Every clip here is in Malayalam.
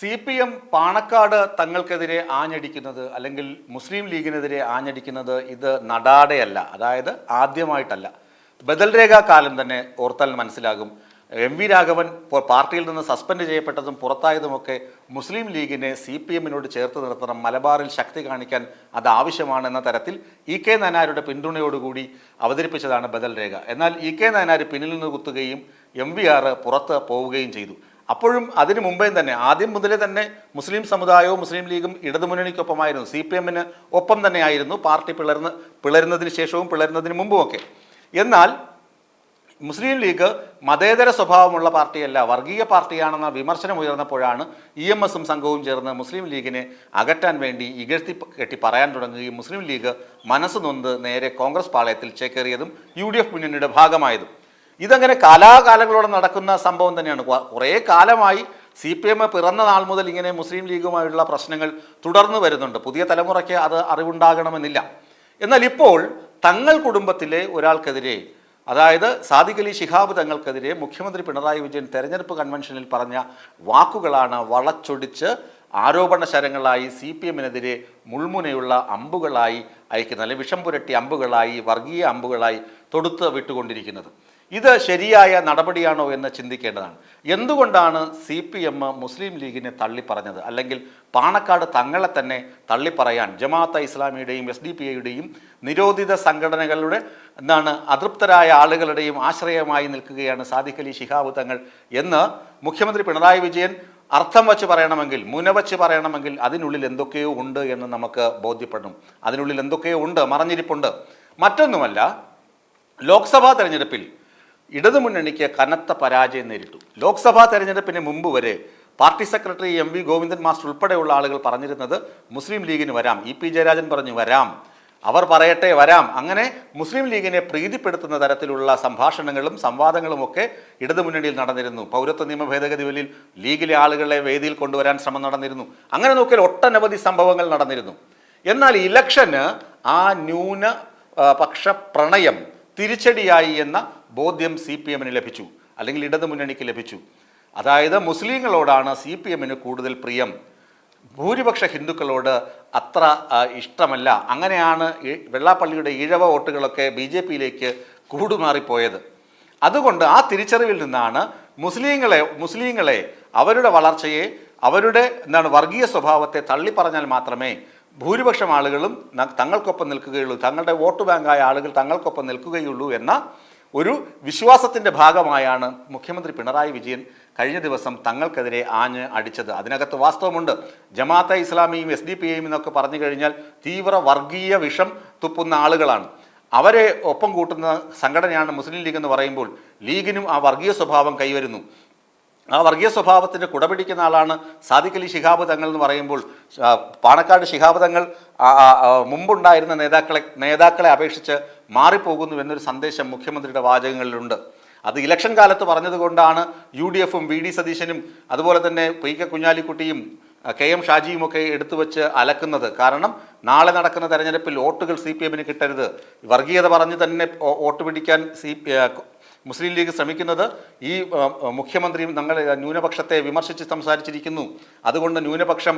സി പി എം പാണക്കാട് തങ്ങൾക്കെതിരെ ആഞ്ഞടിക്കുന്നത് അല്ലെങ്കിൽ മുസ്ലിം ലീഗിനെതിരെ ആഞ്ഞടിക്കുന്നത് ഇത് നടാടെയല്ല അതായത് ആദ്യമായിട്ടല്ല. ബദൽ രേഖ കാലം തന്നെ ഓർത്താൽ മനസ്സിലാകും. എം വി രാഘവൻ പാർട്ടിയിൽ നിന്ന് സസ്പെൻഡ് ചെയ്യപ്പെട്ടതും പുറത്തായതുമൊക്കെ മുസ്ലിം ലീഗിനെ സി പി എമ്മിനോട് ചേർത്ത് നിർത്തണം മലബാറിൽ ശക്തി കാണിക്കാൻ അത് ആവശ്യമാണെന്ന തരത്തിൽ ഇ കെ നായനാരുടെ പിന്തുണയോടുകൂടി അവതരിപ്പിച്ചതാണ് ബദൽ രേഖ എന്നാൽ ഇ കെ നായനാർ പിന്നിൽ നിന്ന് കുത്തുകയും എം വി ആർ പുറത്ത് പോവുകയും ചെയ്തു. അപ്പോഴും അതിനു മുമ്പേ തന്നെ ആദ്യം മുതലേ തന്നെ മുസ്ലിം സമുദായവും മുസ്ലിം ലീഗും ഇടതുമുന്നണിക്കൊപ്പമായിരുന്നു. സി പി എമ്മിന് ഒപ്പം തന്നെയായിരുന്നു പാർട്ടി പിളർന്ന് പിളരുന്നതിന് ശേഷവും പിളരുന്നതിന് മുമ്പുമൊക്കെ. എന്നാൽ മുസ്ലിം ലീഗ് മതേതര സ്വഭാവമുള്ള പാർട്ടിയല്ല വർഗീയ പാർട്ടിയാണെന്ന വിമർശനം ഉയർന്നപ്പോഴാണ് ഇ എം എസും സംഘവും ചേർന്ന് മുസ്ലിം ലീഗിനെ അകറ്റാൻ വേണ്ടി ഇകഴ്ത്തി കെട്ടി പറയാൻ തുടങ്ങുകയും മുസ്ലിം ലീഗ് മനസ്സ് നൊന്ത് നേരെ കോൺഗ്രസ് പാളയത്തിൽ ചേക്കേറിയതും യു ഡി എഫ് മുന്നണിയുടെ ഭാഗമായതും. ഇതങ്ങനെ കാലാകാലങ്ങളോടെ നടക്കുന്ന സംഭവം തന്നെയാണ്. കുറേ കാലമായി സി പി എം പിറന്ന നാൾ മുതൽ ഇങ്ങനെ മുസ്ലിം ലീഗുമായുള്ള പ്രശ്നങ്ങൾ തുടർന്നു വരുന്നുണ്ട്. പുതിയ തലമുറയ്ക്ക് അത് അറിവുണ്ടാകണമെന്നില്ല. എന്നാൽ ഇപ്പോൾ തങ്ങൾ കുടുംബത്തിലെ ഒരാൾക്കെതിരെ അതായത് സാദിഖ് അലി ശിഹാബ് തങ്ങൾക്കെതിരെ മുഖ്യമന്ത്രി പിണറായി വിജയൻ തെരഞ്ഞെടുപ്പ് കൺവെൻഷനിൽ പറഞ്ഞ വാക്കുകളാണ് വളച്ചൊടിച്ച് ആരോപണ ശരങ്ങളായി സി പി എമ്മിനെതിരെ മുൾമുനയുള്ള അമ്പുകളായി അയക്കുന്നത് അല്ലെങ്കിൽ വിഷം പുരട്ടി അമ്പുകളായി വർഗീയ അമ്പുകളായി തൊടുത്ത് വിട്ടുകൊണ്ടിരിക്കുന്നത്. ഇത് ശരിയായ നടപടിയാണോ എന്ന് ചിന്തിക്കേണ്ടതാണ്. എന്തുകൊണ്ടാണ് സി പി എം മുസ്ലിം ലീഗിനെ തള്ളിപ്പറഞ്ഞത്? അല്ലെങ്കിൽ പാണക്കാട് തങ്ങളെ തന്നെ തള്ളിപ്പറയാൻ ജമാഅത്തെ ഇസ്ലാമിയുടെയും എസ് ഡി പി ഐയുടെയും നിരോധിത സംഘടനകളുടെ എന്താണ് അതൃപ്തരായ ആളുകളുടെയും ആശ്രയമായി നിൽക്കുകയാണ് സാദിഖലി ശിഹാബ് തങ്ങൾ എന്ന് മുഖ്യമന്ത്രി പിണറായി വിജയൻ അർത്ഥം വച്ച് പറയണമെങ്കിൽ മുന മുനവച്ച് പറയണമെങ്കിൽ അതിനുള്ളിൽ എന്തൊക്കെയോ ഉണ്ട് എന്ന് നമുക്ക് ബോധ്യപ്പെടും. അതിനുള്ളിൽ എന്തൊക്കെയോ ഉണ്ട് മറഞ്ഞിരിപ്പുണ്ട്. മറ്റൊന്നുമല്ല ലോക്സഭാ തെരഞ്ഞെടുപ്പിൽ ഇടതുമുന്നണിക്ക് കനത്ത പരാജയം നേരിട്ടു. ലോക്സഭാ തെരഞ്ഞെടുപ്പിന് മുമ്പ് വരെ party secretary M V Govindan master ഉൾപ്പെടെയുള്ള ആളുകൾ പറഞ്ഞിരുന്നത് മുസ്ലിം ലീഗിന് വരാം ഇ പി ജയരാജൻ പറഞ്ഞു വരാം. അവർ പറയട്ടെ വരാം. അങ്ങനെ മുസ്ലിം ലീഗിനെ പ്രീതിപ്പെടുത്തുന്ന തരത്തിലുള്ള സംഭാഷണങ്ങളും സംവാദങ്ങളും ഒക്കെ ഇടതുമുന്നണിയിൽ നടന്നിരുന്നു. പൗരത്വ നിയമ ഭേദഗതി ബില്ലിൽ ലീഗിലെ ആളുകളെ വേദിയിൽ കൊണ്ടുവരാൻ ശ്രമം നടന്നിരുന്നു. അങ്ങനെ നോക്കിയാൽ ഒട്ടനവധി സംഭവങ്ങൾ നടന്നിരുന്നു. എന്നാൽ ഇലക്ഷന് ആ ന്യൂന പക്ഷ പ്രണയം തിരിച്ചടിയായി എന്ന ബോധ്യം സി പി എമ്മിന് ലഭിച്ചു. അല്ലെങ്കിൽ ഇടതുമുന്നണിക്ക് ലഭിച്ചു. അതായത് മുസ്ലിങ്ങളോടാണ് സി പി എമ്മിന് കൂടുതൽ പ്രിയം. ഭൂരിപക്ഷ ഹിന്ദുക്കളോട് അത്ര ഇഷ്ടമല്ല. അങ്ങനെയാണ് വെള്ളാപ്പള്ളിയുടെ ഈഴവ വോട്ടുകളൊക്കെ ബി ജെ പിയിലേക്ക് കൂടുമാറിപ്പോയത്. അതുകൊണ്ട് ആ തിരിച്ചറിവിൽ നിന്നാണ് മുസ്ലിങ്ങളെ മുസ്ലിങ്ങളെ അവരുടെ വളർച്ചയെ അവരുടെ എന്താണ് വർഗീയ സ്വഭാവത്തെ തള്ളിപ്പറഞ്ഞാൽ മാത്രമേ ഭൂരിപക്ഷം ആളുകളും തങ്ങൾക്കൊപ്പം നിൽക്കുകയുള്ളൂ. തങ്ങളുടെ വോട്ട് ബാങ്കായ ആളുകൾ തങ്ങൾക്കൊപ്പം നിൽക്കുകയുള്ളൂ എന്ന ഒരു വിശ്വാസത്തിന്റെ ഭാഗമായാണ് മുഖ്യമന്ത്രി പിണറായി വിജയൻ കഴിഞ്ഞ ദിവസം തങ്ങൾക്കെതിരെ ആഞ്ഞ് അടിച്ചത്. അതിനകത്ത് വാസ്തവമുണ്ട്. ജമാഅത്തെ ഇസ്ലാമിയും എസ് ഡി പി ഐയും എന്നൊക്കെ പറഞ്ഞു കഴിഞ്ഞാൽ തീവ്ര വർഗീയ വിഷം തുപ്പുന്ന ആളുകളാണ്. അവരെ ഒപ്പം കൂട്ടുന്ന സംഘടനയാണ് മുസ്ലിം ലീഗ് എന്ന് പറയുമ്പോൾ ലീഗിനും ആ വർഗീയ സ്വഭാവം കൈവരുന്നു. ആ വർഗീയ സ്വഭാവത്തിന് കുടപിടിക്കുന്ന ആളാണ് സാദിഖ് അലി ശിഹാബ് തങ്ങൾ എന്ന് പറയുമ്പോൾ പാണക്കാട് ശിഹാബ് തങ്ങൾ മുമ്പുണ്ടായിരുന്ന നേതാക്കളെ നേതാക്കളെ അപേക്ഷിച്ച് മാറിപ്പോകുന്നു എന്നൊരു സന്ദേശം മുഖ്യമന്ത്രിയുടെ വാചകങ്ങളിലുണ്ട്. അത് ഇലക്ഷൻ കാലത്ത് പറഞ്ഞതുകൊണ്ടാണ് യു ഡി എഫും വി ഡി സതീശനും അതുപോലെ തന്നെ പി കെ കുഞ്ഞാലിക്കുട്ടിയും കെ എം ഷാജിയും ഒക്കെ എടുത്തു വെച്ച് അലക്കുന്നത്. കാരണം നാളെ നടക്കുന്ന തെരഞ്ഞെടുപ്പിൽ വോട്ടുകൾ സി പി എമ്മിന് കിട്ടരുത്. വർഗീയത പറഞ്ഞ് തന്നെ വോട്ട് പിടിക്കാൻ സി മുസ്ലിം ലീഗ് ശ്രമിക്കുന്നത് ഈ മുഖ്യമന്ത്രി ഞങ്ങൾ ന്യൂനപക്ഷത്തെ വിമർശിച്ച് സംസാരിച്ചിരിക്കുന്നു. അതുകൊണ്ട് ന്യൂനപക്ഷം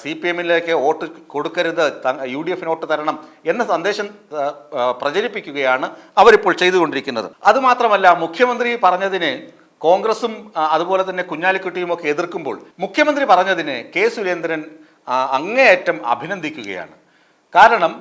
സി പി എമ്മിലേക്ക് വോട്ട് കൊടുക്കരുത് യു ഡി എഫിന് വോട്ട് തരണം എന്ന സന്ദേശം പ്രചരിപ്പിക്കുകയാണ് അവരിപ്പോൾ ചെയ്തുകൊണ്ടിരിക്കുന്നത്. അതുമാത്രമല്ല മുഖ്യമന്ത്രി പറഞ്ഞതിന് കോൺഗ്രസും അതുപോലെ തന്നെ കുഞ്ഞാലിക്കുട്ടിയും ഒക്കെ എതിർക്കുമ്പോൾ മുഖ്യമന്ത്രി പറഞ്ഞതിന് കെ സുരേന്ദ്രൻ അങ്ങേയറ്റം അഭിനന്ദിക്കുകയാണ്. കാരണം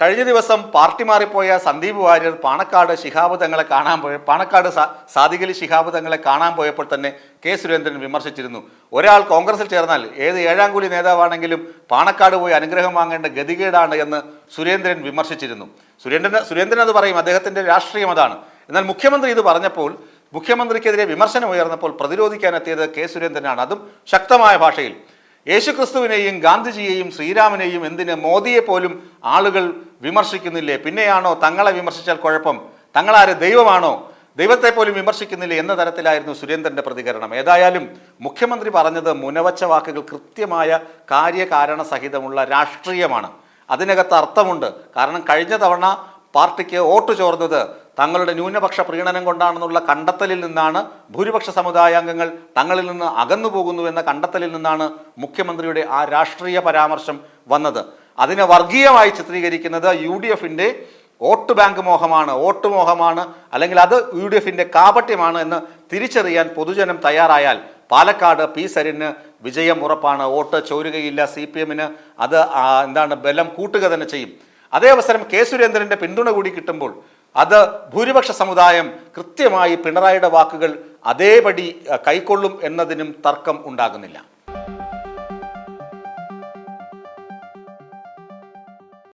കഴിഞ്ഞ ദിവസം പാർട്ടി മാറിപ്പോയ സന്ദീപ് വാര്യർ പാണക്കാട് ശിഹാബ് തങ്ങളെ കാണാൻ പോയ പാണക്കാട് സാദിഖലി ശിഹാബ് തങ്ങളെ കാണാൻ പോയപ്പോൾ തന്നെ കെ സുരേന്ദ്രൻ വിമർശിച്ചിരുന്നു. ഒരാൾ കോൺഗ്രസിൽ ചേർന്നാൽ ഏത് ഏഴാം കൂലി നേതാവാണെങ്കിലും പാണക്കാട് പോയി അനുഗ്രഹം വാങ്ങേണ്ട ഗതികേടാണ് എന്ന് സുരേന്ദ്രൻ വിമർശിച്ചിരുന്നു. സുരേന്ദ്രൻ സുരേന്ദ്രൻ അത് പറയും അദ്ദേഹത്തിന്റെ രാഷ്ട്രീയം അതാണ്. എന്നാൽ മുഖ്യമന്ത്രി ഇത് പറഞ്ഞപ്പോൾ മുഖ്യമന്ത്രിക്കെതിരെ വിമർശനം ഉയർന്നപ്പോൾ പ്രതിരോധിക്കാനെത്തിയത് കെ സുരേന്ദ്രനാണ്. അതും ശക്തമായ ഭാഷയിൽ. യേശുക്രിസ്തുവിനെയും ഗാന്ധിജിയെയും ശ്രീരാമനെയും എന്തിന് മോദിയെ പോലും ആളുകൾ വിമർശിക്കുന്നില്ലേ? പിന്നെയാണോ തങ്ങളെ വിമർശിച്ചാൽ കുഴപ്പം? തങ്ങളാര് ദൈവമാണോ? ദൈവത്തെ പോലും വിമർശിക്കുന്നില്ലേ എന്ന തരത്തിലായിരുന്നു സുരേന്ദ്രന്റെ പ്രതികരണം. ഏതായാലും മുഖ്യമന്ത്രി പറഞ്ഞത് മുനവച്ച വാക്കുകൾ കൃത്യമായ കാര്യകാരണ സഹിതമുള്ള രാഷ്ട്രീയമാണ്. അതിനകത്ത് അർത്ഥമുണ്ട്. കാരണം കഴിഞ്ഞ തവണ പാർട്ടിക്ക് വോട്ട് ചോർന്നത് തങ്ങളുടെ ന്യൂനപക്ഷ പ്രീണനം കൊണ്ടാണെന്നുള്ള കണ്ടെത്തലിൽ നിന്നാണ് ഭൂരിപക്ഷ സമുദായാംഗങ്ങൾ തങ്ങളിൽ നിന്ന് അകന്നു പോകുന്നു എന്ന കണ്ടെത്തലിൽ നിന്നാണ് മുഖ്യമന്ത്രിയുടെ ആ രാഷ്ട്രീയ പരാമർശം വന്നത്. അതിനെ വർഗീയമായി ചിത്രീകരിക്കുന്നത് യു ഡി എഫിന്റെ വോട്ട് ബാങ്ക് മോഹമാണ് വോട്ട് മോഹമാണ് അല്ലെങ്കിൽ അത് യു ഡി എഫിന്റെ കാപട്യമാണ് എന്ന് തിരിച്ചറിയാൻ പൊതുജനം തയ്യാറായാൽ പാലക്കാട് പി സരിന് വിജയം ഉറപ്പാണ്. വോട്ട് ചോരുകയില്ല സി പി എമ്മിന് അത് എന്താണ് ബലം കൂട്ടുക തന്നെ ചെയ്യും. അതേ അവസരം കെ സുരേന്ദ്രന്റെ പിന്തുണ കൂടി കിട്ടുമ്പോൾ അത് ഭൂരിപക്ഷ സമുദായം കൃത്യമായി പിണറായിയുടെ വാക്കുകൾ അതേപടി കൈക്കൊള്ളും എന്നതിനും തർക്കം ഉണ്ടാകുന്നില്ല.